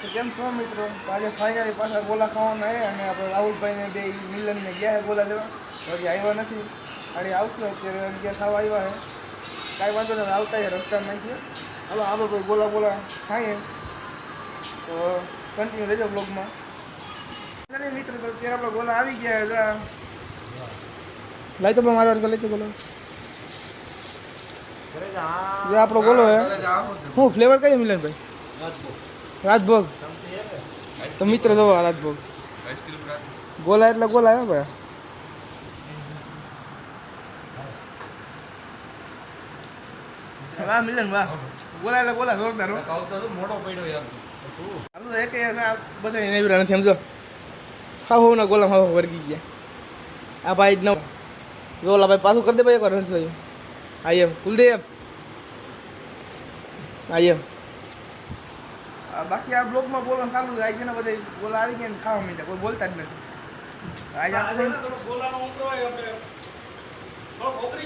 તો કેમ છો મિત્રો? તો આજે ફાઇનલી પાછા ગોલા ખાવાના છે અને આપણે રાહુલભાઈને બે મિલનને ગયા છે ગોલા લેવા. તો હજી આવ્યા નથી. અને આવશું અત્યારે અગિયાર ખાવા આવ્યા છે કાંઈ વાંધો નહીં આવતા છે રસ્તામાં છીએ હાલો આપણે કોઈ ગોલા ગોલા ખાઈએ. તો કન્ટિન્યુ રહેજો બ્લોગમાં નહીં મિત્રો તો અત્યારે આપણે ગોલા આવી ગયા છે લાઈ તો પણ મારા વાળા લઈ તો ગોલો. જે. આપણો ગોલો હે. હું ફ્લેવર કઈ મિલનભાઈ? રાજભોગ. તો મિત્ર જો આ રાજભોગ. ગોલા એટલે ગોલા હે ભાઈ. વાહ મિલન વાહ. ગોલા એટલે ગોલા જોરદાર મોટો પડ્યો યાર. એક બધા એને એવી નથી સમજો હા હો ના ગોલા હા વર્ગી ગયા. આ ભાઈ ન ગોલા ભાઈ પાછું કરી દે ભાઈ થયું આઈ એમ કુલદેવ. આઈ એમ બાકી આ બ્લોગમાં બોલવાનું ચાલુ છે. આજે બધા બોલ આવી ગયા ને ખાવા માંડ્યા. કોઈ બોલતા જ નથી.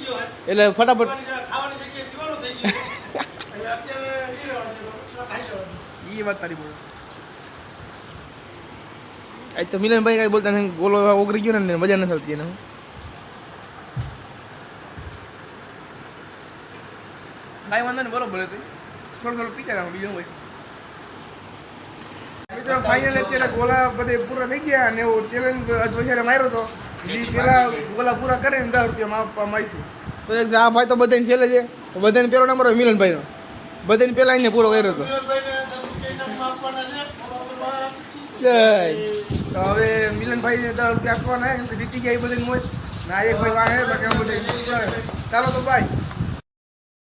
ગયો એટલે ફટાફટ ખાવાની જગ્યાએ પીવાનું થઈ ગયું. એટલે અત્યારે ઈ રહેવાનું ખાઈ એ વાત તારી બોલ. આજ તો મિલનભાઈ કાંઈ બોલતા નથી. ગોલો ઓગરી ગયો ને મજા નથી આવતી એને ભાઈ વાંધો નહીં બરોબર હતી થોડું થોડું પીતા બીજું હોય. મિત્રો ફાઇનલ અત્યારે ગોલા બધે પૂરા થઈ ગયા અને એવો ચેલેન્જ વધારે માર્યો હતો એ પેલા ગોલા પૂરા કરીને દસ રૂપિયા આપવામાં આવીશું તો એક આ ભાઈ તો બધાને છેલ્લે છે. તો બધાને પહેલો નંબર હોય મિલનભાઈનો. બધાને પહેલા એને પૂરો કર્યો હતો. તો હવે મિલનભાઈને દસ રૂપિયા આપવાના જીતી ગયા એ બધાને મોજ. ના, એક ભાઈ વાહે, બાકી બધા ચાલો તો બાય